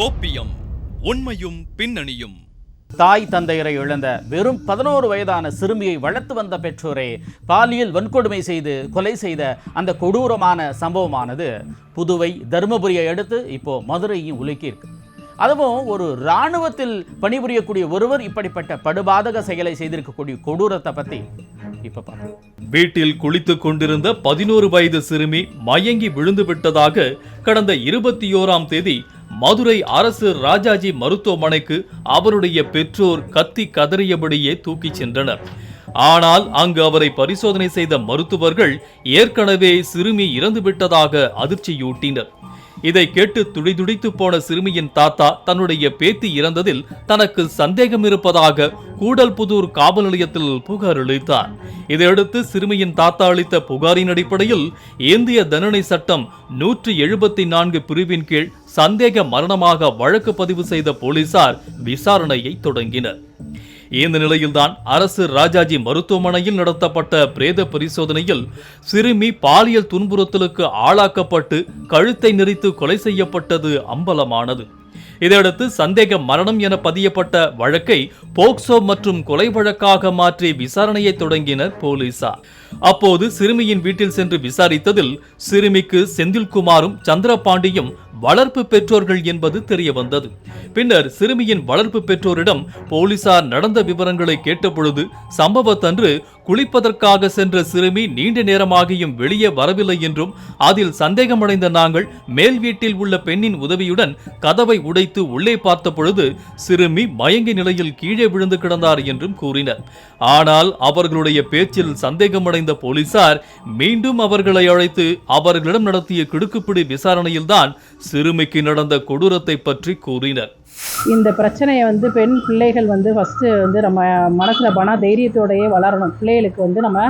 கோப்பியம் உண்மையும் பின்னணியும். தாய் தந்தையரை இழந்த வெறும் பதினோரு வயதான சிறுமியை வளர்த்து வந்த பெற்றோரே பாலியல் வன்கொடுமை செய்து கொலை செய்த அந்த கொடூரமான சம்பவமானது புதுவை தருமபுரியை அடுத்து இப்போ மதுரையும் உலுக்கியிருக்கு. அதுவும் ஒரு இராணுவத்தில் பணிபுரியக்கூடிய ஒருவர் இப்படிப்பட்ட படுபாதக செயலை செய்திருக்கக்கூடிய கொடூரத்தை பத்தி இப்ப பார்க்கலாம் வீட்டில் குளித்துக் கொண்டிருந்த பதினோரு வயது சிறுமி மயங்கி விழுந்து விட்டதாக கடந்த இருபத்தி ஓராம் தேதி மதுரை அரசு ராஜாஜி மருத்துவமனைக்கு அவருடைய பெற்றோர் கத்தி கதறியபடியே தூக்கிச் சென்றனர். ஆனால் அங்கு அவரை பரிசோதனை செய்த மருத்துவர்கள் ஏற்கனவே சிறுமி இறந்துவிட்டதாக அதிர்ச்சியூட்டினர். இதை கேட்டு துடிதுடித்து போன சிறுமியின் தாத்தா தன்னுடைய பேத்தி இறந்ததில் தனக்கு சந்தேகம் இருப்பதாக கூடல்புதூர் காவல் நிலையத்தில் புகார் அளித்தார். இதையடுத்து சிறுமியின் தாத்தா அளித்த புகாரின் அடிப்படையில் இந்திய தண்டனை சட்டம் நூற்றி எழுபத்தி நான்கு பிரிவின் கீழ் சந்தேக மரணமாக வழக்கு பதிவு செய்த போலீசார் விசாரணையை தொடங்கினர். இந்த நிலையில்தான் அரசு ராஜாஜி மருத்துவமனையில் நடத்தப்பட்ட பிரேத பரிசோதனையில் சிறுமி பாலியல் துன்புறுத்தலுக்கு ஆளாக்கப்பட்டு கழுத்தை நெரித்து கொலை செய்யப்பட்டது அம்பலமானது. இதையடுத்து சந்தேக மரணம் என பதியப்பட்ட வழக்கை போக்சோ மற்றும் கொலை வழக்காக மாற்றி விசாரணையை தொடங்கினர் போலீசார். அப்போது சிறுமியின் வீட்டில் சென்று விசாரித்ததில் சிறுமிக்கு செந்தில்குமாரும் சந்திரபாண்டியும் வளர்ப்பு பெற்றோர்கள் என்பது தெரிய வந்தது பின்னர் சிறுமியின் வளர்ப்பு பெற்றோரிடம் போலீசார் நடந்த விவரங்களை கேட்டபொழுது சம்பவத்தன்று குளிப்பதற்காக சென்ற சிறுமி நீண்ட நேரமாகியும் வெளியே வரவில்லை என்றும் அதில் சந்தேகமடைந்த நாங்கள் மேல் வீட்டில் உள்ள பெண்ணின் உதவியுடன் கதவை உடைத்து உள்ளே பார்த்த பொழுது சிறுமி மயங்கிய நிலையில் கீழே விழுந்து கிடந்தார் என்றும் கூறினர். ஆனால் அவர்களுடைய பேச்சில் சந்தேகமடைந்த போலீசார் மீண்டும் அவர்களை அழைத்து அவர்களிடம் நடத்திய கிடுக்குப்பிடி விசாரணையில்தான் சிறுமிக்கு நடந்த கொடூரத்தை பற்றி கூறினர். இந்த பிரச்சனையை வந்து பெண் பிள்ளைகள் வந்து ஃபஸ்ட்டு வந்து நம்ம மனசில் பண தைரியத்தோடையே வளரணும். பிள்ளைகளுக்கு வந்து நம்ம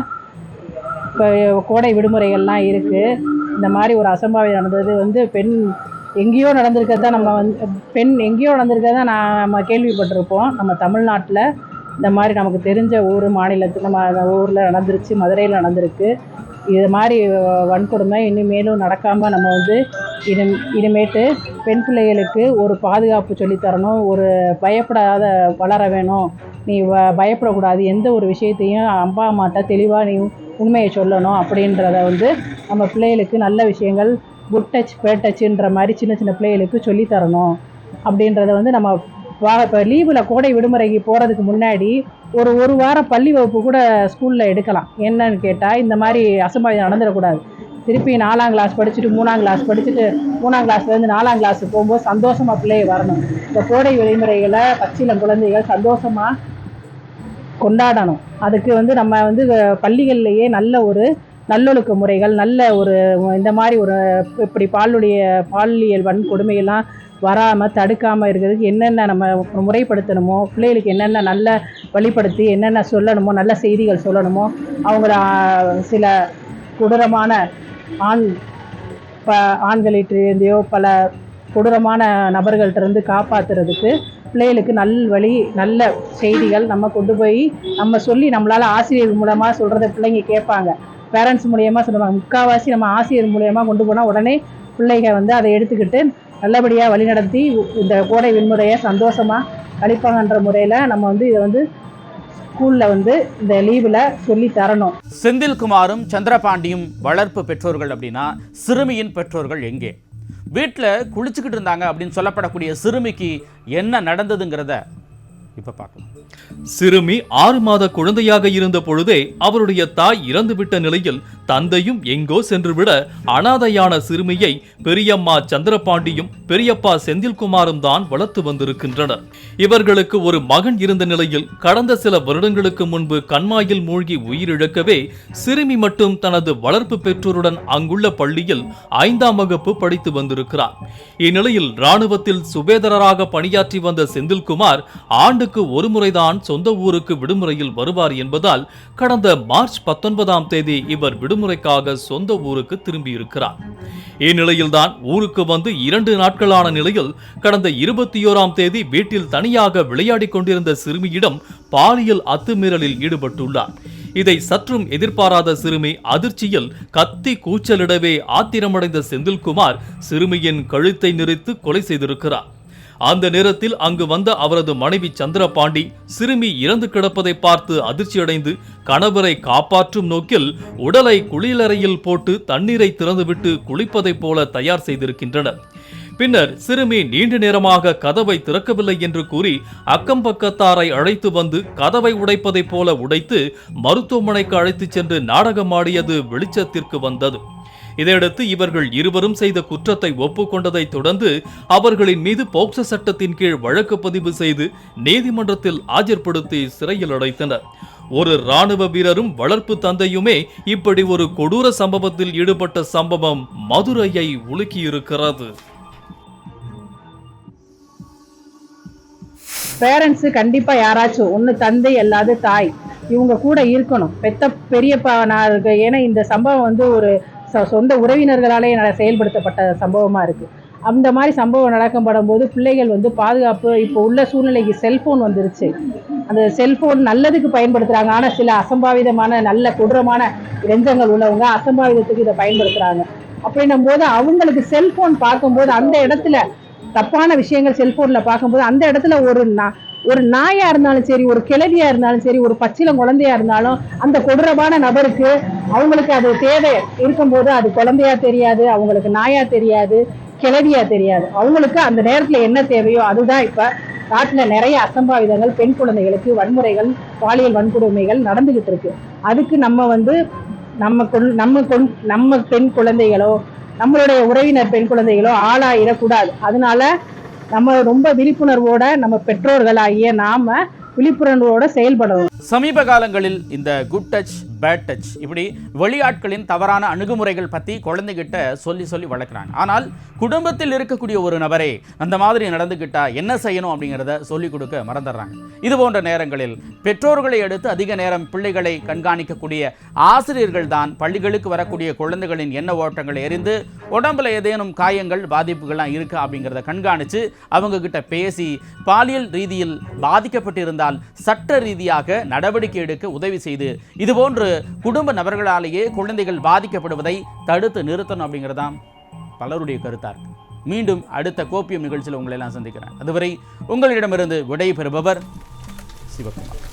இப்போ கோடை விடுமுறைகள்லாம் இருக்குது இந்த மாதிரி ஒரு அசம்பாவிதம் நடந்தது வந்து பெண் எங்கேயோ நடந்திருக்கிறத நம்ம வந்து பெண் எங்கேயோ நடந்திருக்கிறத நான் நம்ம கேள்விப்பட்டிருப்போம். நம்ம தமிழ்நாட்டில் இந்த மாதிரி நமக்கு தெரிஞ்ச ஊர் மாநிலத்தில் நம்ம ஊரில் நடந்துருச்சு மதுரையில் நடந்திருக்கு. இது மாதிரி வன்கொடுமை இனிமேலும் நடக்காமல் நம்ம வந்து இது இனிமேட்டு பெண் பிள்ளைகளுக்கு ஒரு பாதுகாப்பு சொல்லித் தரணும் ஒரு பயப்படாத வளர வேணும். நீ வ பயப்படக்கூடாது. எந்த ஒரு விஷயத்தையும் அப்பா அம்மாட்ட தெளிவாக நீ உண்மையை சொல்லணும் அப்படின்றத வந்து நம்ம பிள்ளைகளுக்கு நல்ல விஷயங்கள் குட் டச் பேட் டச்சுன்ற மாதிரி சின்ன சின்ன பிள்ளைகளுக்கு சொல்லித் தரணும் அப்படின்றத வந்து நம்ம வா இப்போ லீவில் கோடை விடுமுறைக்கு போகிறதுக்கு முன்னாடி ஒரு ஒரு வாரம் பள்ளி வகுப்பு கூட ஸ்கூலில் எடுக்கலாம். என்னன்னு கேட்டால் இந்த மாதிரி அசம்பாவிதம் நடந்துடக்கூடாது. திருப்பி நாலாம் கிளாஸ் படிச்சுட்டு மூணாம் கிளாஸ் படிச்சுட்டு மூணாம் கிளாஸ்லேருந்து நாலாம் கிளாஸ் போகும்போது சந்தோஷமாக பிள்ளைய வரணும். இந்த கோடை விதிமுறைகளை பச்சிலம் குழந்தைகள் சந்தோஷமாக கொண்டாடணும். அதுக்கு வந்து நம்ம வந்து பள்ளிகள்லேயே நல்ல ஒரு நல்லொழுக்க முறைகள் நல்ல ஒரு இந்த மாதிரி ஒரு இப்படி பாலுடைய பாலியல் வன்கொடுமையெல்லாம் வராமல் தடுக்காமல் இருக்கிறதுக்கு என்னென்ன நம்ம முறைப்படுத்தணுமோ பிள்ளைகளுக்கு என்னென்ன நல்ல வழிப்படுத்தி என்னென்ன சொல்லணுமோ நல்ல செய்திகள் சொல்லணுமோ அவங்கள சில கொடூரமான ஆண் ப ஆண்களிட்டிருந்தையோ பல கொடூரமான நபர்கள்ட்ட இருந்து காப்பாற்றுறதுக்கு பிள்ளைகளுக்கு நல் வழி நல்ல செய்திகள் நம்ம கொண்டு போய் நம்ம சொல்லி நம்மளால் ஆசிரியர் மூலமாக சொல்கிறத பிள்ளைங்க கேட்பாங்க. பேரண்ட்ஸ் மூலியமாக சொல்லுவாங்க. முக்கால்வாசி நம்ம ஆசிரியர் மூலியமாக கொண்டு போனால் உடனே பிள்ளைங்க வந்து அதை எடுத்துக்கிட்டு நல்லபடியாக வழிநடத்தி இந்த கோடை விடுமுறையை சந்தோஷமாக கழிப்பாங்கன்ற முறையில் நம்ம வந்து இதை வந்து ஸ்கூலில் வந்து இந்த லீவில் சொல்லி தரணும். செந்தில்குமாரும் சந்திரபாண்டியும் வளர்ப்பு பெற்றோர்கள் அப்படின்னா சிறுமியின் பெற்றோர்கள் எங்கே? வீட்டில் குளிச்சுக்கிட்டு இருந்தாங்க அப்படின்னு சொல்லப்படக்கூடிய சிறுமிக்கு என்ன நடந்ததுங்கிறத இப்போ பார்க்கலாம். சிறுமி ஆறு மாத குழந்தையாக இருந்த பொழுதே அவருடைய தாய் இறந்துவிட்ட நிலையில் தந்தையும் எங்கோ சென்றுவிட அனாதையான சிறுமியை பெரியம்மா சந்திரபாண்டியும் பெரியப்பா செந்தில்குமாரும் தான் வளர்த்து வந்திருக்கின்றனர். இவர்களுக்கு ஒரு மகன் இருந்த நிலையில் கடந்த சில வருடங்களுக்கு முன்பு கண்மாயில் மூழ்கி உயிரிழக்கவே சிறுமி மட்டும் தனது வளர்ப்பு பெற்றோருடன் அங்குள்ள பள்ளியில் ஐந்தாம் வகுப்பு படித்து வந்திருக்கிறார். இந்நிலையில் ராணுவத்தில் சுபேதரராக பணியாற்றி வந்த செந்தில்குமார் ஆண்டு ஆண்டுக்கு ஒருமுறைதான் சொந்த ஊருக்கு விடுமுறையில் வருவார் என்பதால் கடந்த மார்ச் பத்தொன்பதாம் தேதி இவர் விடுமுறைக்காக சொந்த ஊருக்கு திரும்பியிருக்கிறார். இந்நிலையில்தான் ஊருக்கு வந்து இரண்டு நாட்களான நிலையில் கடந்த இருபத்தி ஓராம் தேதி வீட்டில் தனியாக விளையாடிக் கொண்டிருந்த சிறுமியிடம் பாலியல் அத்துமீறலில் ஈடுபட்டுள்ளார். இதை சற்றும் எதிர்பாராத சிறுமி அதிர்ச்சியில் கத்தி கூச்சலிடவே ஆத்திரமடைந்த செந்தில்குமார் சிறுமியின் கழுத்தை நிறுத்து கொலை செய்திருக்கிறார். அந்த நேரத்தில் அங்கு வந்த அவரது மனைவி சந்திரபாண்டி சிறுமி இறந்து கிடப்பதை பார்த்து அதிர்ச்சியடைந்து கணவரை காப்பாற்றும் நோக்கில் உடலை குளியலறையில் போட்டு தண்ணீரை திறந்துவிட்டு குளிப்பதைப் போல தயார் செய்திருக்கின்றனர். பின்னர் சிறுமி நீண்ட நேரமாக கதவை திறக்கவில்லை என்று கூறி அக்கம் பக்கத்தாரை அழைத்து வந்து கதவை உடைப்பதைப் போல உடைத்து மருத்துவமனைக்கு அழைத்துச் சென்று நாடகமாடியது வெளிச்சத்திற்கு வந்தது. இதையடுத்து இவர்கள் இருவரும் செய்த குற்றத்தை ஒப்புக்கொண்டதை தொடர்ந்து அவர்களின் மீது போக்சோ சட்டத்தின் கீழ் வழக்கு பதிவு செய்து நீதிமன்றத்தில் ஆஜர்படுத்தி சிறையில் அடைத்தனர். ஒரு ராணுவ வீரரும் வளர்ப்பு தந்தையுமே இப்படி ஒரு கொடூர சம்பவத்தில் ஈடுபட்ட சம்பவம் மதுரையை உலுக்கியிருக்கிறது. பேரண்ட்ஸு கண்டிப்பாக யாராச்சும் ஒன்று தந்தை அல்லாது தாய் இவங்க கூட இருக்கணும். பெத்த பெரியப்பா நான் இருக்கு. ஏன்னா இந்த சம்பவம் வந்து ஒரு சொந்த உறவினர்களாலே செயல்படுத்தப்பட்ட சம்பவமாக இருக்குது அந்த மாதிரி சம்பவம் நடக்கப்படும் போது பிள்ளைகள் வந்து பாதுகாப்பு இப்போ உள்ள சூழ்நிலைக்கு செல்ஃபோன் வந்துருச்சு. அந்த செல்ஃபோன் நல்லதுக்கு பயன்படுத்துகிறாங்க ஆனால் சில அசம்பாவிதமான நல்ல கொடூரமான இளைஞர்கள் உள்ளவங்க அசம்பாவிதத்துக்கு இதை பயன்படுத்துகிறாங்க அப்படின்னும் போது அவங்களுக்கு செல்ஃபோன் பார்க்கும்போது அந்த இடத்துல தப்பான விஷயங்கள் செல்ஃபோனில் பார்க்கும்போது அந்த இடத்துல ஒரு நா- ஒரு நாயாக இருந்தாலும் சரி ஒரு கிழவியாக இருந்தாலும் சரி ஒரு பச்சிலம் குழந்தையா இருந்தாலும் அந்த கொடூரமான நபருக்கு அவங்களுக்கு அது தேவை. இருக்கும்போது அது குழந்தையா தெரியாது அவங்களுக்கு நாயாக தெரியாது கிழவியாக தெரியாது. அவங்களுக்கு அந்த நேரத்தில் என்ன தேவையோ அதுதான் இப்போ நாட்டில் நிறைய அசம்பாவிதங்கள் பெண் குழந்தைகளுக்கு வன்முறைகள் பாலியல் வன்கொடுமைகள் நடந்துகிட்டு இருக்கு. அதுக்கு நம்ம வந்து நம்ம கொண் நம்ம கொண் நம்ம பெண் குழந்தைகளோ நம்மளுடைய உறவினர் பெண் குழந்தைகளோ ஆளாயிடக்கூடாது. அதனால நம்ம ரொம்ப விழிப்புணர்வோட நம்ம பெற்றோர்களாகிய நாம விழிப்புணர்வோட செயல்படணும். சமீப காலங்களில் இந்த குட் டச் பேட் டச் இப்படி வெளியாட்களின் தவறான அணுகுமுறைகள் பற்றி குழந்தைகிட்ட சொல்லி சொல்லி வளர்க்குறாங்க. ஆனால் குடும்பத்தில் இருக்கக்கூடிய ஒரு நபரே அந்த மாதிரி நடந்துக்கிட்டா என்ன செய்யணும் அப்படிங்கிறத சொல்லிக் கொடுக்க மறந்துடுறாங்க. இது போன்ற நேரங்களில் பெற்றோர்களை அடுத்து அதிக நேரம் பிள்ளைகளை கண்காணிக்கக்கூடிய ஆசிரியர்கள் தான் பள்ளிகளுக்கு வரக்கூடிய குழந்தைகளின் எண்ண ஓட்டங்களை எரிந்து உடம்புல ஏதேனும் காயங்கள் பாதிப்புகள்லாம் இருக்கா அப்படிங்கிறத கண்காணித்து அவங்க கிட்ட பேசி பாலியல் ரீதியில் பாதிக்கப்பட்டிருந்தால் சட்ட ரீதியாக நடவடிக்கை எடுக்க உதவி செய்து இதுபோன்று குடும்ப நபர்களாலேயே குழந்தைகள் பாதிக்கப்படுவதை தடுத்து நிறுத்தணும் அப்படிங்கிறதான் பலருடைய கருத்தார் மீண்டும் அடுத்த கோப்பியம் நிகழ்ச்சியில் உங்களை எல்லாம் சந்திக்கிறேன். அதுவரை உங்களிடமிருந்து விடை பெறுபவர் சிவகுமார்.